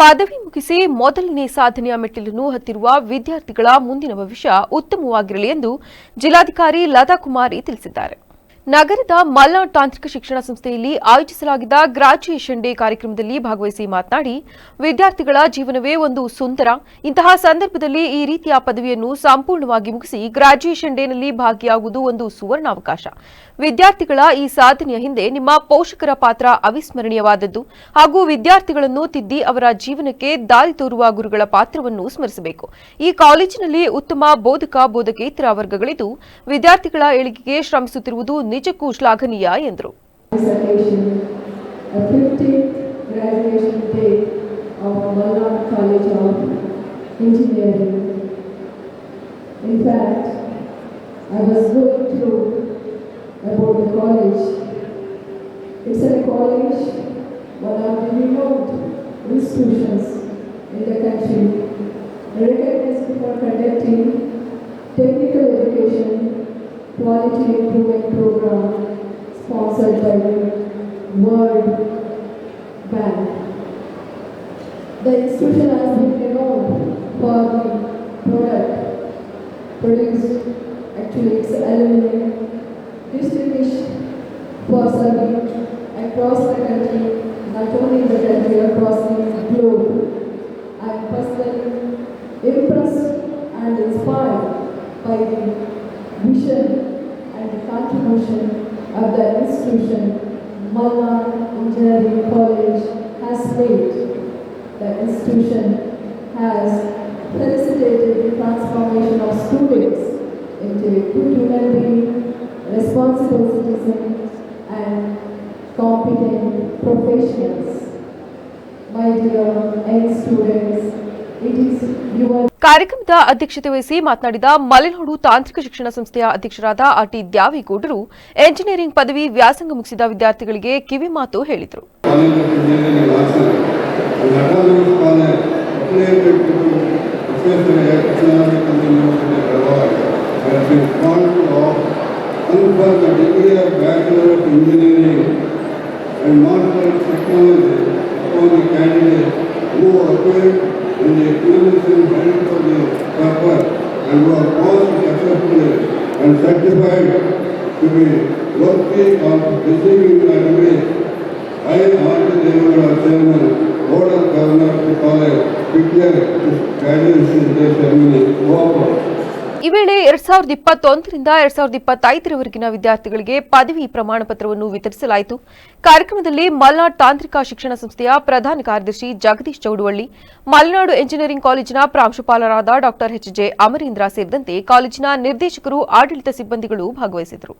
ಪದವಿ ಮುಗಿಸಿ ಮೊದಲನೇ ಸಾಧನೆಯ ಮೆಟ್ಟಿಲನ್ನು ಹತ್ತಿರುವ ವಿದ್ಯಾರ್ಥಿಗಳ ಮುಂದಿನ ಭವಿಷ್ಯ ಉತ್ತಮವಾಗಿರಲಿ ಎಂದು ಜಿಲ್ಲಾಧಿಕಾರಿ ಲತಾ ಕುಮಾರಿ ತಿಳಿಸಿದ್ದಾರೆ. ನಗರದ ಮಲ್ಲಾ ತಾಂತ್ರಿಕ ಶಿಕ್ಷಣ ಸಂಸ್ಥೆಯಲ್ಲಿ ಆಯೋಜಿಸಲಾಗಿದ್ದ ಗ್ರಾಜ್ಯುಯೇಷನ್ ಡೇ ಕಾರ್ಯಕ್ರಮದಲ್ಲಿ ಭಾಗವಹಿಸಿ ಮಾತನಾಡಿ, ವಿದ್ಯಾರ್ಥಿಗಳ ಜೀವನವೇ ಒಂದು ಸುಂದರ. ಇಂತಹ ಸಂದರ್ಭದಲ್ಲಿ ಈ ರೀತಿಯ ಪದವಿಯನ್ನು ಸಂಪೂರ್ಣವಾಗಿ ಮುಗಿಸಿ ಗ್ರಾಜ್ಯುಯೇಷನ್ ಡೇನಲ್ಲಿ ಭಾಗಿಯಾಗುವುದು ಒಂದು ಸುವರ್ಣಾವಕಾಶ. ವಿದ್ಯಾರ್ಥಿಗಳ ಈ ಸಾಧನೆಯ ಹಿಂದೆ ನಿಮ್ಮ ಪೋಷಕರ ಪಾತ್ರ ಅವಿಸ್ಮರಣೀಯವಾದದ್ದು. ಹಾಗೂ ವಿದ್ಯಾರ್ಥಿಗಳನ್ನು ತಿದ್ದಿ ಅವರ ಜೀವನಕ್ಕೆ ದಾರಿ ತೋರುವ ಗುರುಗಳ ಪಾತ್ರವನ್ನು ಸ್ಮರಿಸಬೇಕು. ಈ ಕಾಲೇಜಿನಲ್ಲಿ ಉತ್ತಮ ಬೋಧಕ ಬೋಧಕೇತರ ವರ್ಗಗಳಿದ್ದು, ವಿದ್ಯಾರ್ಥಿಗಳ ಏಳಿಗೆಗೆ ಶ್ರಮಿಸುತ್ತಿರುವುದು ನಿಜಕ್ಕೂ ಶ್ಲಾಘನೀಯ ಎಂದರು this occasion, a 50th graduation day of Malnad College of Engineering. In fact, I was going through about the college. It's a college, one of the renowned institutions in the country, Quality improvement program sponsored by the World Bank. The institution has been renowned for the product produced, actually it's aluminum, distinguished for serving across the country, not only in the country, across the globe. I am personally impressed and inspired by the vision and the contribution of the institution Malnad Engineering College has made. The institution has facilitated the transformation of students into good human being, responsible citizens, and competent professionals. My dear young students, ಕಾರ್ಯಕ್ರಮದ ಅಧ್ಯಕ್ಷತೆ ವಹಿಸಿ ಮಾತನಾಡಿದ ಮಲೆನಾಡು ತಾಂತ್ರಿಕ ಶಿಕ್ಷಣ ಸಂಸ್ಥೆಯ ಅಧ್ಯಕ್ಷರಾದ RT ದ್ಯಾವಿಗೌಡರು engineering ಪದವಿ ವ್ಯಾಸಂಗ ಮುಗಿಸಿದ ವಿದ್ಯಾರ್ಥಿಗಳಿಗೆ ಕಿವಿಮಾತು ಹೇಳಿದರು. In the examination held for the purpose and who are passed successfully and certified to be worthy of receiving the degree. I, Arti Devagala Chairman, Board of Governors of the College, declare this graduation day ceremony open. ಈ ವೇಳೆ ಎರಡ್ ಸಾವಿರದ ಇಪ್ಪತ್ತೊಂದರಿಂದ ಎರಡ್ ಸಾವಿರದ ಇಪ್ಪತ್ತೈದರವರೆಗಿನ ವಿದ್ಯಾರ್ಥಿಗಳಿಗೆ ಪದವಿ ಪ್ರಮಾಣ ಪತ್ರವನ್ನು ವಿತರಿಸಲಾಯಿತು. ಕಾರ್ಯಕ್ರಮದಲ್ಲಿ ಮಲ್ನಾಡ್ ತಾಂತ್ರಿಕ ಶಿಕ್ಷಣ ಸಂಸ್ಥೆಯ ಪ್ರಧಾನ ಕಾರ್ಯದರ್ಶಿ ಜಗದೀಶ್ ಚೌಡುವಳ್ಳಿ, ಮಲೆನಾಡು ಎಂಜಿನಿಯರಿಂಗ್ ಕಾಲೇಜಿನ ಪ್ರಾಂಶುಪಾಲರಾದ ಡಾ ಎಚ್ ಜೆ ಅಮರೇಂದ್ರ ಸೇರಿದಂತೆ ಕಾಲೇಜಿನ ನಿರ್ದೇಶಕರು, ಆಡಳಿತ ಸಿಬ್ಬಂದಿಗಳು ಭಾಗವಹಿಸಿದರು